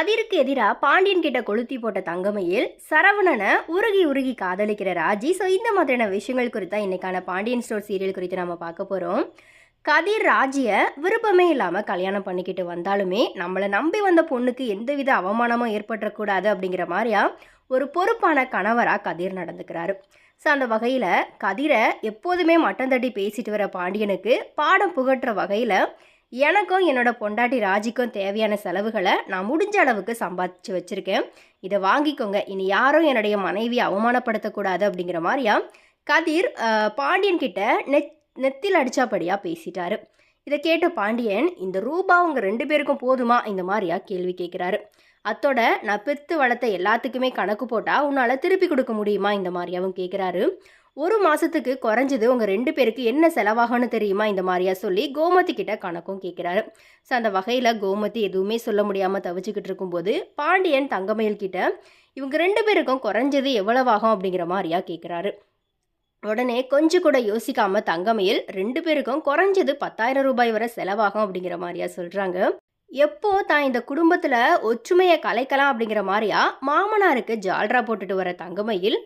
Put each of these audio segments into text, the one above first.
கதிருக்கு எதிராக பாண்டியன் கிட்ட கொளுத்தி போட்ட தங்கமையில் சரவணனை உருகி உருகி காதலிக்கிற ராஜி. ஸோ இந்த மாதிரியான விஷயங்கள் குறித்தா இன்னைக்கான பாண்டியன் ஸ்டோர் சீரியல் குறித்து நம்ம பார்க்க போகிறோம் கதிர் ராஜியை விருப்பமே இல்லாமல் கல்யாணம் பண்ணிக்கிட்டு வந்தாலுமே நம்மளை நம்பி வந்த பொண்ணுக்கு எந்தவித அவமானமும் ஏற்பட்டுறக்கூடாது அப்படிங்கிற மாதிரியா ஒரு பொறுப்பான கணவராக கதிர் நடந்துக்கிறாரு. ஸோ அந்த வகையில் கதிரை எப்போதுமே மட்டம் தட்டி பேசிட்டு வர பாண்டியனுக்கு பாடம் புகட்டுற வகையில் எனக்கும் என்னோட பொண்டாட்டி ராஜிக்கும் தேவையான செலவுகளை நான் முடிஞ்ச அளவுக்கு சம்பாதிச்சு வச்சுருக்கேன். இதை வாங்கிக்கோங்க. இனி யாரும் என்னுடைய மனைவியை அவமானப்படுத்தக்கூடாது அப்படிங்கிற மாதிரியா? கதிர் பாண்டியன் கிட்ட நெத் நெத்தில் அடிச்சாப்படியாக பேசிட்டாரு. இதை கேட்ட பாண்டியன் இந்த ரூபா உங்கள் ரெண்டு பேருக்கும் போதுமா? இந்த மாதிரியா கேள்வி கேட்குறாரு. அத்தோட நான் பெத்து வளர்த்த எல்லாத்துக்குமே கணக்கு போட்டால் உன்னால் திருப்பி கொடுக்க முடியுமா? இந்த மாதிரியாவும் கேட்குறாரு. ஒரு மாதத்துக்கு குறைஞ்சது உங்கள் ரெண்டு பேருக்கு என்ன செலவாகும்னு தெரியுமா? இந்த மாதிரியா சொல்லி கோமதி கிட்ட கணக்கும் கேட்குறாரு ஸோ அந்த வகையில் கோமதி எதுவுமே சொல்ல முடியாமல் தவிச்சுக்கிட்டு இருக்கும்போது பாண்டியன் தங்கமயில் கிட்ட இவங்க ரெண்டு பேருக்கும் குறைஞ்சது எவ்வளவாகும்? அப்படிங்கிற மாதிரியா கேட்குறாரு உடனே கொஞ்சம் கூட யோசிக்காம தங்கமயில் ரெண்டு பேருக்கும் குறைஞ்சது பத்தாயிரம் ரூபாய் வரை செலவாகும் அப்படிங்கிற மாதிரியா சொல்கிறாங்க எப்போ தான் இந்த குடும்பத்தில் ஒற்றுமையை கலைக்கலாம் அப்படிங்கிற மாதிரியா? மாமனாருக்கு ஜால்ரா போட்டுட்டு வர தங்கமயில்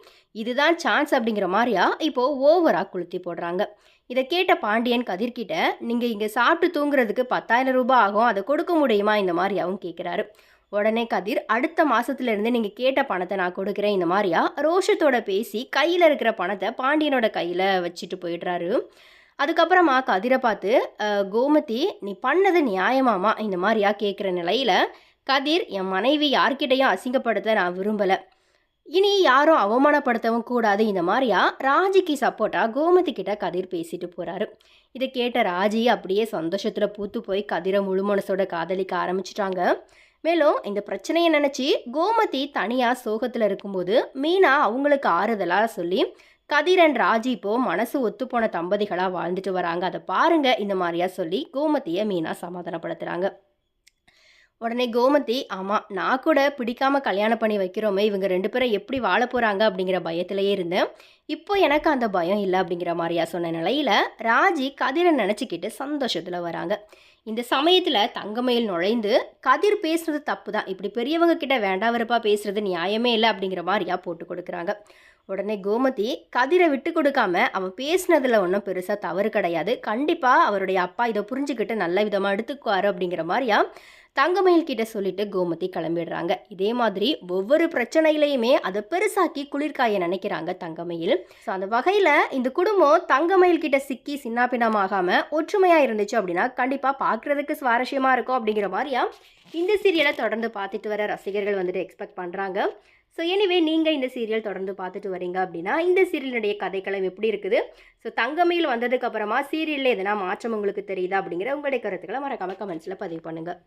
இதுதான் சான்ஸ் அப்படிங்கிற மாதிரியா? இப்போ ஓவராக கொளுத்தி போடுறாங்க. இதை கேட்ட பாண்டியன் கதிர்கிட்ட நீங்கள் இங்கே சாப்பிட்டு தூங்குறதுக்கு பத்தாயிரம் ரூபாய் ஆகும். அதை கொடுக்க முடியுமா? இந்த மாதிரியாவும் கேட்குறாரு உடனே கதிர் அடுத்த மாதத்துலேருந்து நீங்கள் கேட்ட பணத்தை நான் கொடுக்குறேன். இந்த மாதிரியா ரோஷத்தோட பேசி கையில் இருக்கிற பணத்தை பாண்டியனோட கையில் வச்சுட்டு போயிடுறாரு. அதுக்கப்புறமா கதிரை பார்த்து கோமதி நீ பண்ணது நியாயமாமா இந்த மாதிரியா கேட்குற நிலையில் கதிர் என் மனைவி யார்கிட்டையும் அசிங்கப்படுத்த நான் விரும்பலை. இனி யாரும் அவமானப்படுத்தவும் கூடாது. இந்த மாதிரியா ராஜிக்கு சப்போர்ட்டாக கோமதி கிட்ட கதிர் பேசிட்டு போகிறாரு இதை கேட்ட ராஜி அப்படியே சந்தோஷத்தில் பூத்து போய் கதிரை முழு மனசோட காதலிக்க ஆரம்பிச்சிட்டாங்க. மேலும் இந்த பிரச்சனையை நினச்சி கோமதி தனியாக சோகத்தில் இருக்கும்போது மீனா அவங்களுக்கு ஆறுதலாக சொல்லி கதிரன் ராஜி மனசு ஒத்துப்போன தம்பதிகளாக வாழ்ந்துட்டு வராங்க. அதை பாருங்க. இந்த மாதிரியா சொல்லி கோமதியை மீனா சமாதானப்படுத்துகிறாங்க உடனே கோமதி ஆமாம் நான் கூட பிடிக்காம கல்யாணம் பண்ணி வைக்கிறோமே. இவங்க ரெண்டு பேரும் எப்படி வாழ போகிறாங்க அப்படிங்கிற பயத்திலேயே இருந்தேன். இப்போ எனக்கு அந்த பயம் இல்லை அப்படிங்கிற மாதிரியா சொன்ன நிலையில் ராஜி கதிரை நினச்சிக்கிட்டு சந்தோஷத்தில் வராங்க. இந்த சமயத்தில் தங்கமயில் நுழைந்து கதிர் பேசுறது தப்பு தான் இப்படி பெரியவங்க கிட்ட வேண்டாம் வெறுப்பா பேசுறது நியாயமே இல்லை அப்படிங்கிற மாதிரியா போட்டு கொடுக்குறாங்க. உடனே கோமதி கதிரை விட்டு கொடுக்காம அவன் பேசினதில் ஒன்றும் பெருசாக தவறு கிடையாது. கண்டிப்பாக அவருடைய அப்பா இதை புரிஞ்சுக்கிட்டு நல்ல விதமாக எடுத்துக்குவாரு அப்படிங்கிற மாதிரியா தங்கமயில் கிட்ட சொல்லிட்டு கோமதி கிளம்பிடுறாங்க. இதே மாதிரி ஒவ்வொரு பிரச்சனையிலையுமே அதை பெருசாக்கி குளிர்காய நினைக்கிறாங்க தங்கமயில். ஸோ அந்த வகையில் இந்த குடும்பம் தங்கமயில் கிட்ட சிக்கி சின்னாபின்னமாகாம ஒற்றுமையா இருந்துச்சு அப்படின்னா கண்டிப்பாக பார்க்குறதுக்கு சுவாரஸ்யமா இருக்கும் அப்படிங்கிற மாதிரியா இந்த சீரியலை தொடர்ந்து பார்த்துட்டு வர ரசிகர்கள் வந்துட்டு எக்ஸ்பெக்ட் பண்ணுறாங்க ஸோ எனிவே நீங்கள் இந்த சீரியல் தொடர்ந்து பார்த்துட்டு வரீங்க அப்படின்னா இந்த சீரியலுடைய கதைக்களம் எப்படி இருக்குது? ஸோ தங்கமையில் வந்ததுக்கப்புறமா சீரியலில் எதனா மாற்றம் உங்களுக்கு தெரியுதா அப்படிங்கிற உங்களுடைய கருத்துக்களை மறக்காமல் கமெண்ட்ஸில் பதிவு பண்ணுங்கள்